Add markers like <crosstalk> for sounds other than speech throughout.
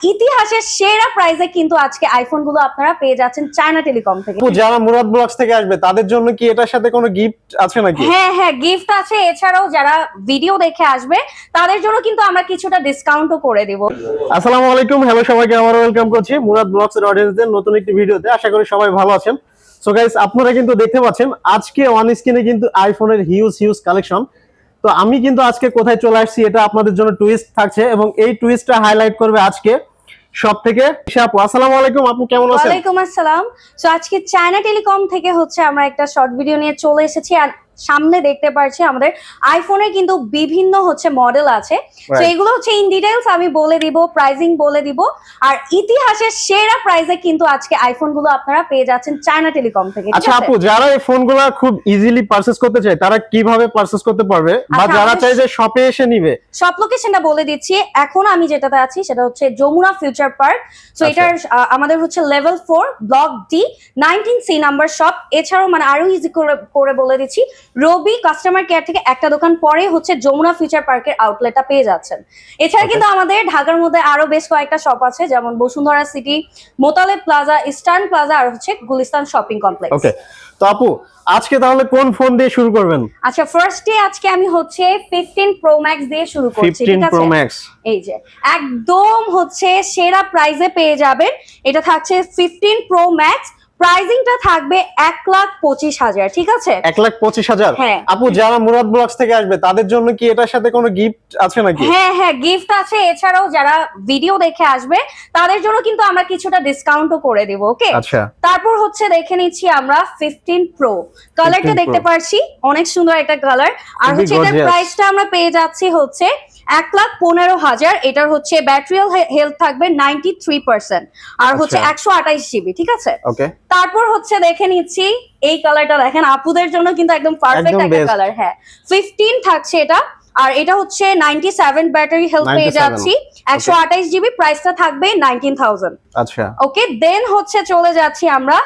ইতিহাসের সেরা প্রাইসে কিন্তু আজকে আইফোনগুলো আপনারা পেয়ে যাচ্ছেন চায়না টেলিকম থেকে। যারা মুরাদ ব্লগস থেকে আসবে তাদের জন্য কি এটার সাথে কোনো গিফট আছে নাকি? হ্যাঁ হ্যাঁ গিফট আছে। এছাড়াও যারা ভিডিও দেখে আসবে তাদের জন্য কিন্তু আমরা কিছুটা ডিসকাউন্টও করে দেব। আসসালামু আলাইকুম। হ্যালো সবাইকে আমার ওয়েলকাম করছি মুরাদ ব্লগস এর অডিয়েন্সদের নতুন একটি ভিডিওতে। আশা করি সবাই ভালো আছেন। সো গাইস আপনারা কিন্তু দেখতে পাচ্ছেন আজকে অন স্ক্রিনে কিন্তু আইফোনের হিউজ হিউজ কালেকশন তো আমি কিন্তু আজকে কোথায় চলে আসছি এটা আপনাদের জন্য টুইস্ট থাকছে এবং এই টুইস্টটা হাইলাইট করবে আজকে সব থেকে আপু আসসালামু আলাইকুম, আপু কেমন আছেন? ওয়ালাইকুম আসসালাম। তো আজকে চায়না টেলিকম থেকে হচ্ছে আমরা একটা শর্ট ভিডিও নিয়ে চলে এসেছি। আর সামনে দেখতে পাচ্ছি আমাদের আইফোনের কিন্তু বিভিন্ন হচ্ছে মডেল আছে। তো এগুলো হচ্ছে ইন ডিটেলস আমি বলে দিব প্রাইজিং বলে দিব। আর ইতিহাসের সেরা প্রাইজে কিন্তু আজকে আইফোনগুলো আপনারা পেয়ে যাচ্ছেন চায়না টেলিকম থেকে আচ্ছা আপু যারা এই ফোনগুলো খুব ইজিলি পারচেজ করতে চায় তারা কীভাবে পারচেজ করতে পারবে? বা আচ্ছা, যারা আমাদের- চায় যে শপে এসে নিবে? সব লোকেশনটা বলে দিচ্ছি। এখন আমি যেটাতে আছি সেটা হচ্ছে যমুনা ফিউচার পার্ক আচ্ছা। এটার আমাদের হচ্ছে level four block D nineteen C number shop এছাড়াও মানে আরও ইজি করে করে বলে দিচ্ছি। রবি কাস্টমার কেয়ার থেকে একটা দোকান পরে হচ্ছে যমুনা ফিউচার পার্কের আউটলেটটা পেয়ে যাচ্ছেন। এছাড়া কিন্তু আমাদের ঢাকার মধ্যে আরও বেশ কয়েকটা শপ আছে যেমন Bashundhara City Motaleb Plaza Eastern Plaza আর হচ্ছে গুলিস্তান শপিং কমপ্লেক্স ওকে তো আপু আজকে তাহলে কোন ফোন দিয়ে শুরু করবেন? আচ্ছা ফার্স্ট ফার্স্টে আজকে আমি হচ্ছে ফিফটিন প্রো ম্যাক্স দিয়ে শুরু করছি ঠিক প্রো আছে? ম্যাক্স এই যে একদম হচ্ছে সেরা প্রাইজে পেয়ে যাবেন। এটা থাকছে ফিফটিন প্রো ম্যাক্স প্রাইজিংটা থাকবে এক লাখ পঁচিশ হাজার ঠিক আছে? এক লাখ পঁচিশ হাজার? হ্যাঁ। আপু যারা মুরাদ ব্লগস থেকে আসবে তাদের জন্য কি এটার সাথে কোনো গিফট আছে নাকি? হ্যাঁ হ্যাঁ গিফট আছে। এছাড়াও যারা ভিডিও দেখে আসবে তাদের জন্য কিন্তু আমরা কিছুটা ডিসকাউন্টও করে দিব ওকে আচ্ছা। তারপর হচ্ছে দেখে নিচ্ছি আমরা ফিফটিন প্রো কালারটা 15 দেখতে পারছি অনেক সুন্দর একটা কালার আর হচ্ছে এটার। প্রাইসটা আমরা পেয়ে যাচ্ছি হচ্ছে এক লাখ পনেরো হাজার। এটার হচ্ছে ব্যাটারিয়াল হেলথ থাকবে নাইনটি থ্রি পার্সেন্ট আর হচ্ছে আচ্ছা। একশো আঠাইশ জিবি ঠিক আছে? ওকে তারপর হচ্ছে দেখে নিচ্ছি এই কালারটা দেখেন আপুদের জন্য কিন্তু একদম পারফেক্ট একটা কালার হ্যাঁ। ফিফটিন থাকছে এটা আর এটা হচ্ছে নাইনটি সেভেন ব্যাটারি হেলথ পেয়ে যাচ্ছি। একশো আঠাইশ জিবি প্রাইসটা থাকবে নাইনটিন থাউজেন্ড আচ্ছা। ওকে দেন হচ্ছে চলে যাচ্ছি আমরা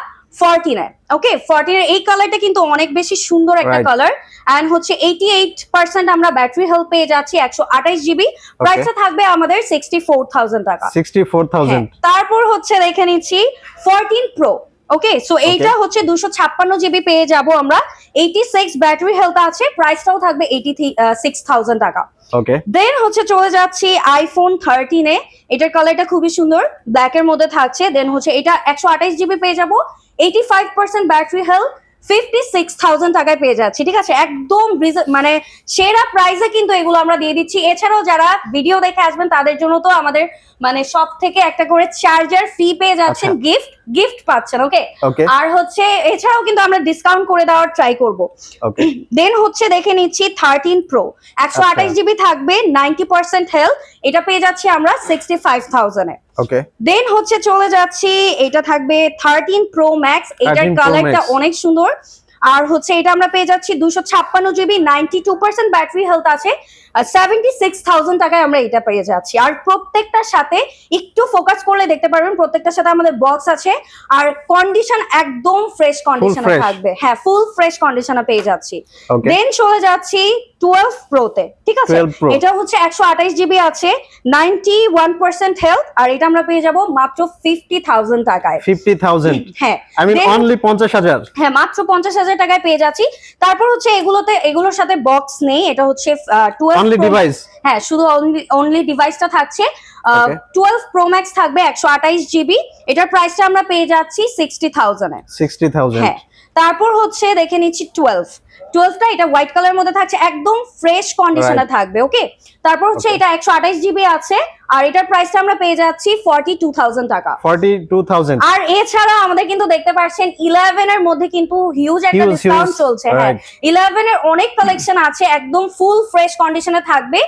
ফর্টিনে ওকে ফর্টিনের এই কালারটা কিন্তু অনেক বেশি সুন্দর একটা কালার এন্ড হচ্ছে এইটি এইট পার্সেন্ট আমরা ব্যাটারি হেলথ পেয়ে যাচ্ছি একশো আঠাইশ জিবি প্রাইসটা থাকবে আমাদের সিক্সটি ফোর থাউজেন্ড টাকা। সিক্সটি ফোর থাউজেন্ড তারপর হচ্ছে দেখে নিচ্ছি ফোরটিন প্রো ওকে সো এইটা হচ্ছে দুশো ছাপ্পান্ন জিবি পেয়ে যাব আমরা। এইটি সিক্স ব্যাটারি হেলথ আছে প্রাইসটাও থাকবে এইটি সিক্স থাউজেন্ড টাকা। ওকে দেন হচ্ছে চলে যাচ্ছি আইফোন থার্টিনে এটার কালারটা খুবই সুন্দর ব্ল্যাক এর মধ্যে থাকছে। দেন হচ্ছে এটা একশো আঠাইশ জিবি পেয়ে যাব eighty five percent battery health fifty six thousand টাকায় পেয়ে যাচ্ছি ঠিক আছে? একদম মানে সেরা প্রাইসে কিন্তু এগুলো আমরা দিয়ে দিচ্ছি। এছাড়াও যারা ভিডিও দেখে আসবেন তাদের জন্য তো আমাদের মানে সব থেকে একটা করে চার্জার ফ্রি পেয়ে যাচ্ছেন আচ্ছা। গিফট গিফট পাচ্ছেন ওকে আর হচ্ছে এছাড়াও কিন্তু আমরা ডিসকাউন্ট করে দেওয়ার ট্রাই করব। দেন হচ্ছে দেখে নিচ্ছি থার্টিন প্রো একশো আচ্ছা। আঠাশ জিবি থাকবে নাইনটি পার্সেন্ট হেলথ এটা পেয়ে যাচ্ছি আমরা sixty five thousand okay then হচ্ছে চলে যাচ্ছি এটা থাকবে থার্টিন প্রো ম্যাক্স এটার কালারটা অনেক সুন্দর। আর হচ্ছে এটা আমরা পেয়ে যাচ্ছি দুশো ছাপ্পান্ন GB ninety two percent battery health আছে। সেভেন্টি সিক্স থাউজেন্ড টাকায় আমরা এটা পেয়ে যাচ্ছি। আর প্রত্যেকটার সাথে একটু ফোকাস করলে দেখতে পারবেন প্রত্যেকটার সাথে আমাদের বক্স আছে। আর কন্ডিশন একদম ফ্রেশ কন্ডিশনে থাকবে। হ্যাঁ ফুল ফ্রেশ কন্ডিশনে পেয়ে যাচ্ছি। দেন চলে যাচ্ছি টুয়েলভ প্রোতে ঠিক আছে? এটা হচ্ছে একশো আঠাইশ জিবি আছে নাইনটি ওয়ান পার্সেন্ট হেলথ আর এটা আমরা পেয়ে যাব মাত্র ফিফটি থাউজেন্ড টাকায়। ফিফটি থাউজেন্ড হ্যাঁ। Then- অনলি পঞ্চাশ হাজার। হ্যাঁ মাত্র পঞ্চাশ হাজার টাকায় পেয়ে যাচ্ছি। তারপর হচ্ছে এগুলোতে এগুলোর সাথে বক্স নেই এটা হচ্ছে টুয়েলভ ডিভাইস হ্যাঁ শুধু অনলি ডিভাইসটা থাকছে. টুয়েলভ প্রো ম্যাক্স থাকবে একশো আঠাইশ জিবি এটার প্রাইসটা আমরা পেয়ে যাচ্ছি সিক্সটি থাউজেন্ড সিক্সটি থাউজেন্ড হ্যাঁ। তারপর হচ্ছে দেখে নিচ্ছি টুয়েলভ টুয়েলভটা এটা হোয়াইট কালার মধ্যে থাকছে একদম ফ্রেশ কন্ডিশনে. থাকবে ওকে তারপর হচ্ছে এটা একশো আঠাইশ জিবি আছে আর এটার প্রাইসটা আমরা পেয়ে যাচ্ছি ফর্টি টু থাউজেন্ড টাকা। ফর্টি টু থাউজেন্ড আর এছাড়া আমাদের কিন্তু দেখতে পাচ্ছেন ইলেভেন এর মধ্যে কিন্তু হিউজ একটা ডিসকাউন্ট চলছে হ্যাঁ। ইলেভেন এর অনেক কালেকশন আছে একদম ফুল ফ্রেশ কন্ডিশনে থাকবে।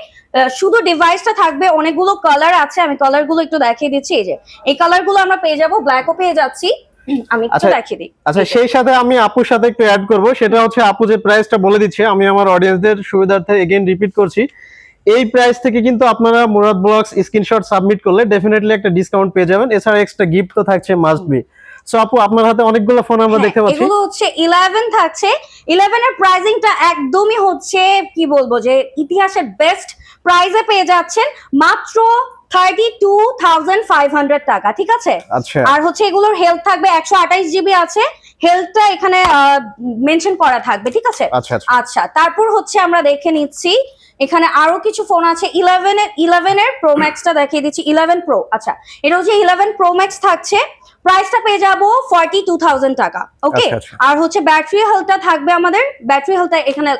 শুধু ডিভাইসটা থাকবে অনেকগুলো কালার আছে আমি কালারগুলো একটু দেখিয়ে দিচ্ছি এই যে। এই কালারগুলো আমরা পেয়ে যাব ব্ল্যাকও পেয়ে যাচ্ছি। <clears throat> আমি একটু আচ্ছা, দেখিয়ে দিই। আচ্ছা সেই সাথে আমি আপুর সাথে একটু অ্যাড করব। সেটা হচ্ছে আপু যে প্রাইসটা বলে দিচ্ছে আমি আমার অডিয়েন্সদের সুবিধার্থে এগেইন রিপিট করছি। এই প্রাইস থেকে কিন্তু আপনারা মুরাদ ব্লগস স্ক্রিনশট সাবমিট করলে ডেফিনেটলি একটা ডিসকাউন্ট পেয়ে যাবেন। এছাড়া এক্সট্রা গিফট তো থাকছে মাস্ট বি সো আপু আপনার হাতে অনেকগুলো ফোন আমরা হ্যাঁ, দেখতে পাচ্ছি। এগুলো হচ্ছে ইলেভেন থাকছে। ইলেভেন এর প্রাইসিংটা একদমই হচ্ছে কি বলব যে ইতিহাসের বেস্ট প্রাইজে পেয়ে যাচ্ছেন। মাত্র thirty two thousand five hundred টাকা ঠিক আছে? আচ্ছা। আর হচ্ছে এগুলোর হেলথ থাকবে একশো আঠাইশ জিবি আছে হেলথটা এখানে মেনশন করা থাকবে ঠিক আছে? আচ্ছা আচ্ছা। আচ্ছা তারপর হচ্ছে আমরা দেখে নিচ্ছি এখানে আরও কিছু ফোন আছে ইলেভেন এর ইলেভেন এর প্রো ম্যাক্সটা দেখিয়ে দিচ্ছি ইলেভেন প্রো আচ্ছা এটা হচ্ছে ইলেভেন প্রো ম্যাক্স থাকছে প্রাইসটা পেয়ে যাব ফর্টি টু থাউজেন্ড টাকা ওকে আচ্ছা, আচ্ছা। আর হচ্ছে ব্যাটারি হেলথটা থাকবে আমাদের ব্যাটারি হেলথটা এখানে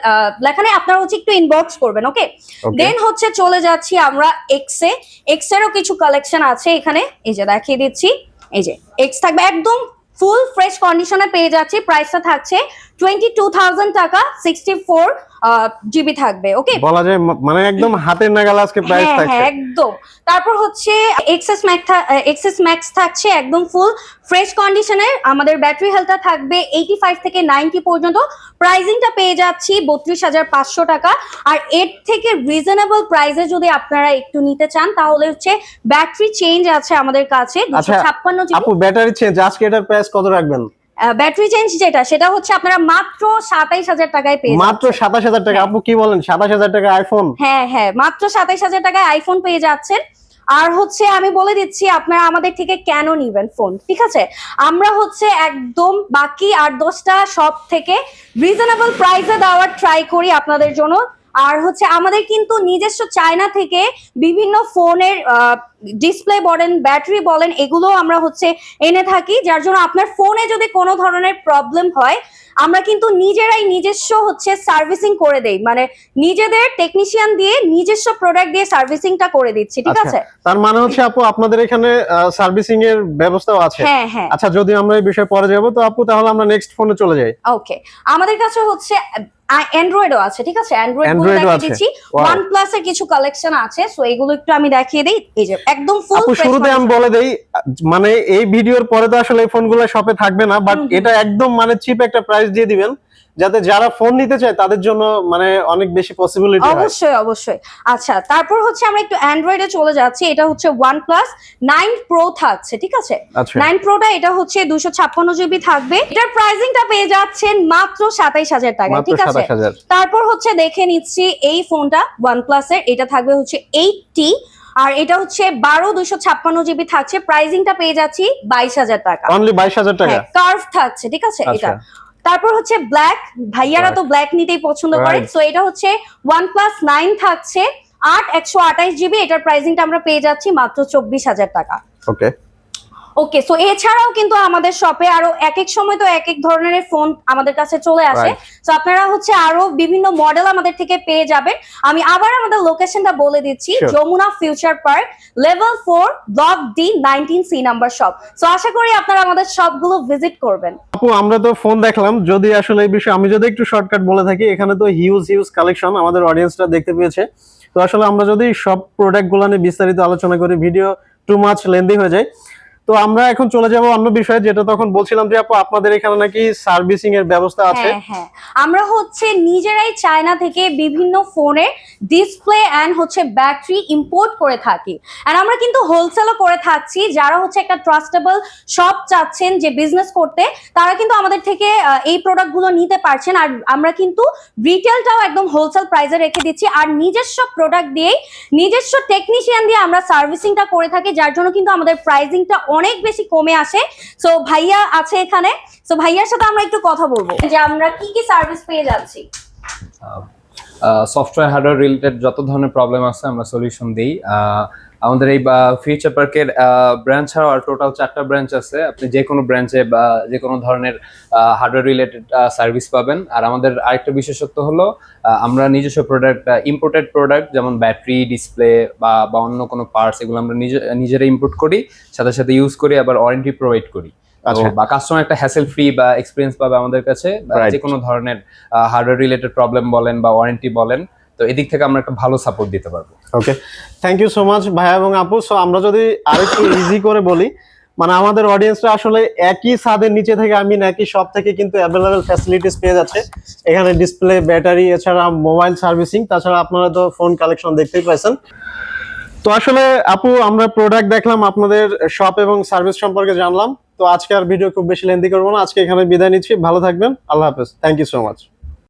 লেখানে আপনারা হচ্ছে একটু ইনবক্স করবেন ওকে ওকে দেন হচ্ছে চলে যাচ্ছি আমরা এক্স এ। এক্স এরও কিছু কালেকশন আছে এখানে এই যে দেখিয়ে দিচ্ছি এই যে এক্স থাকবে একদম ফুল ফ্রেশ কন্ডিশনে পেয়ে যাচ্ছি প্রাইসটা থাকছে টোয়েন্টি টু থাউজেন্ড টাকা সিক্সটি ফোর জিবি থাকবে ওকে বলা যায় মানে একদম হাতের নাগাল আজকে প্রাইস হ্যাঁ থাকছে। হ্যাঁ একদম। তারপর হচ্ছে এক্সএস ম্যাক্স এক্সএস ম্যাক্স থাকছে একদম ফুল ফ্রেশ কন্ডিশনের আমাদের ব্যাটারি হেলথটা থাকবে থেকে পর্যন্ত। প্রাইজিংটা পেয়ে যাচ্ছি বত্রিশ হাজার পাঁচশো টাকা। আর এর থেকে রিজনেবল প্রাইসে যদি আপনারা একটু নিতে চান তাহলে হচ্ছে ব্যাটারি চেঞ্জ আছে আমাদের কাছে দুশো আচ্ছা, ছাপ্পান্ন আপু ব্যাটারি চেঞ্জ আজকে এটার প্রাইস কত রাখবেন? ব্যাটারি চেঞ্জ যেটা সেটা হচ্ছে আপনারা মাত্র সাতাইশ হাজার টাকায় পেয়ে মাত্র। সাতাশ হাজার টাকা। আপু কি বলেন? সাতাশ হাজার টাকা আইফোন হ্যাঁ হ্যাঁ মাত্র সাতাইশ হাজার টাকায় আইফোন পেয়ে যাচ্ছেন। আর হচ্ছে আমি বলে দিচ্ছি আপনারা আমাদের থেকে কেন নিবেন ফোন ঠিক আছে? আমরা হচ্ছে একদম বাকি আট দশটা শপ থেকে রিজনেবল প্রাইসে দেওয়ার ট্রাই করি আপনাদের জন্য। আর হচ্ছে আমাদের কিন্তু নিজস্ব চায়না থেকে বিভিন্ন ফোনের ডিসপ্লে বলেন ব্যাটারি বলেন এগুলো আমরা হচ্ছে এনে থাকি যার জন্য আপনার ফোনে যদি কোনো ধরনের প্রবলেম হয় আমরা কিন্তু নিজেরাই নিজস্ব হচ্ছে সার্ভিসিং করে দেই। মানে নিজেদের টেকনিশিয়ান দিয়ে নিজস্ব প্রোডাক্ট দিয়ে সার্ভিসিংটা করে দিচ্ছি ঠিক আচ্ছা, আছে? তার মানে হচ্ছে আপু আপনাদের এখানে সার্ভিসিং এর ব্যবস্থাও আছে। হ্যাঁ হ্যাঁ। আচ্ছা যদি আমরা এই বিষয়ে পরে যাব তো আপু তাহলে আমরা নেক্সট ফোনে চলে যাই। ওকে আমাদের কাছে হচ্ছে অ্যান্ড্রয়েডও আছে ঠিক আছে? অ্যান্ড্রয়েডগুলো Android ও দেখিয়ে দিচ্ছি। ওয়ান প্লাস এর কিছু কালেকশন আছে সো এগুলো একটু আমি দেখিয়ে দিই। এই যে একদম ফুল শুরুতে আমি বলে দেই মানে এই ভিডিওর পরে তো আসলে এই ফোনগুলো শপে থাকবে না বাট। এটা একদম মানে চিপ একটা প্রাইস দিয়ে দিবেন যাতে যারা ফোন নিতে চায় তাদের জন্য মানে অনেক বেশি পসিবিলিটি অবশ্যই অবশ্যই। আচ্ছা তারপর হচ্ছে আমরা একটু অ্যান্ড্রয়েডে চলে যাচ্ছি এটা হচ্ছে প্লাস নাইন প্রো থাকছে ঠিক আছে? আচ্ছা। নাইন প্রোটা এটা হচ্ছে দুশো ছাপ্পান্ন জিবি থাকবে। এটার প্রাইসিংটা পেয়ে যাচ্ছেন মাত্র সাতাইশ হাজার টাকা ঠিক আছে? তারপর হচ্ছে দেখে নিচ্ছি এই ফোনটা ওয়ানের এটা থাকবে হচ্ছে এইটটি আর এটা হচ্ছে বারো দুইশো ছাপ্পান্ন জিবি থাকছে। প্রাইসিংটা পেয়ে যাচ্ছি বাইশ হাজার টাকা। অনলি বাইশ হাজার টাকা? কার্ভ থাকছে ঠিক আছে? আচ্ছা। এটা। তারপর হচ্ছে ব্ল্যাক ভাইয়ারা তো ব্ল্যাক নিতেই পছন্দ করে। তো সো এটা হচ্ছে ওয়ান প্লাস নাইন থাকছে। আট একশো আঠাইশ জিবি এটার প্রাইসিংটা আমরা পেয়ে যাচ্ছি মাত্র চব্বিশ হাজার টাকা। ওকে ওকে সো এছাড়াও কিন্তু আমাদের শপে আরও এক এক সময় তো এক এক ধরনের ফোন আমাদের কাছে চলে আসে. সো আপনারা হচ্ছে আরও বিভিন্ন মডেল আমাদের থেকে পেয়ে যাবেন। আমি আবার আমাদের লোকেশনটা বলে দিচ্ছি Jamuna Future Park level four block D nineteen C number shop so আশা করি আপনারা আমাদের শপগুলো ভিজিট করবেন। আপু আমরা তো ফোন দেখলাম। যদি আসলে এই বিষয়ে আমি যদি একটু শর্টকাট বলে থাকি এখানে তো হিউজ হিউজ কালেকশন আমাদের অডিয়েন্সটা দেখতে পেয়েছে। তো আসলে আমরা যদি সব প্রোডাক্টগুলো নিয়ে বিস্তারিত আলোচনা করি ভিডিও টু মাচ লেন্দি হয়ে যায়। তো আমরা এখন চলে যাব অন্য বিষয়ে, যেটা তখন বলছিলাম যে আপু, আপনাদের এখানে নাকি সার্ভিসিং এর ব্যবস্থা আছে। হ্যাঁ হ্যাঁ। আমরা হচ্ছে নিজেরাই চায়না থেকে বিভিন্ন ফোনের ডিসপ্লে অ্যান্ড হচ্ছে ব্যাটারি ইম্পোর্ট করে থাকি। আর আমরা কিন্তু হোলসেলও করে থাকছি, যারা হচ্ছে একটা ট্রাস্টেবল শপ চাচ্ছেন যে বিজনেস করতে, তারা কিন্তু আমাদের থেকে এই প্রোডাক্টগুলো নিতে পারছেন। আর আমরা কিন্তু রিটেলটাও একদম হোলসেল প্রাইসে রেখে দিচ্ছি। আর নিজস্ব প্রোডাক্ট দিয়েই, নিজস্ব টেকনিশিয়ান দিয়ে আমরা সার্ভিসিংটা করে থাকি, যার জন্য কিন্তু আমাদের প্রাইসিংটা অনেক বেশি কমে আসে। সো ভাইয়া আছে এখানে। সো ভাইয়ার সাথে আমরা একটু কথা বলব। যে আমরা কি কি সার্ভিস পেয়ে যাচ্ছি? সফটওয়্যার হার্ডওয়্যার রিলেটেড যত ধরনের প্রবলেম আছে, আমরা সলিউশন দিই। আমাদের এই ফিউচার পার্কের ব্রাঞ্চ ছাড়াও আর টোটাল চারটা ব্রাঞ্চ আছে। আপনি যে কোনো ব্রাঞ্চে বা যে কোনো ধরনের হার্ডওয়্যার রিলেটেড সার্ভিস পাবেন। আর আমাদের আরেকটা বিশেষত্ব হলো আমরা নিজস্ব প্রোডাক্ট ইম্পোর্টেড প্রোডাক্ট যেমন ব্যাটারি ডিসপ্লে বা বা অন্য কোনো পার্টস এগুলো আমরা নিজে, নিজেরা ইম্পোর্ট করি, সাথে সাথে ইউজ করি, আবার ওয়ারেন্টি প্রোভাইড করি। বা কাস্টমার একটা হ্যাসেল ফ্রি বা এক্সপিরিয়েন্স পাবে আমাদের কাছে. যে কোনো ধরনের হার্ডওয়্যার রিলেটেড প্রবলেম বলেন বা ওয়ারেন্টি বলেন তো এদিক থেকে আমরা একটা ভালো সাপোর্ট দিতে পারব। Okay thank you so much ভাইয়া এবং আপু। সো আমরা যদি আরেকটু ইজি করে বলি মানে আমাদের অডিয়েন্সরা আসলে একই ছাদের নিচে থেকে আমি একই সব থেকে কিন্তু অ্যাভেলেবেল ফ্যাসিলিটিস পেয়ে যাচ্ছে। এখানে ডিসপ্লে ব্যাটারি এছাড়া মোবাইল সার্ভিসিং তাছাড়া আপনারা তো ফোন কালেকশন দেখতেই পাইছেন। তো আসলে আপু আমরা প্রোডাক্ট দেখলাম আপনাদের শপ এবং সার্ভিস সম্পর্কে জানলাম। তো আজকে আর ভিডিও খুব বেশি লেন্দি করব না। আজকে এখানে বিদায় নিচ্ছি। ভালো থাকবেন। আল্লাহ হাফেজ। Thank you so much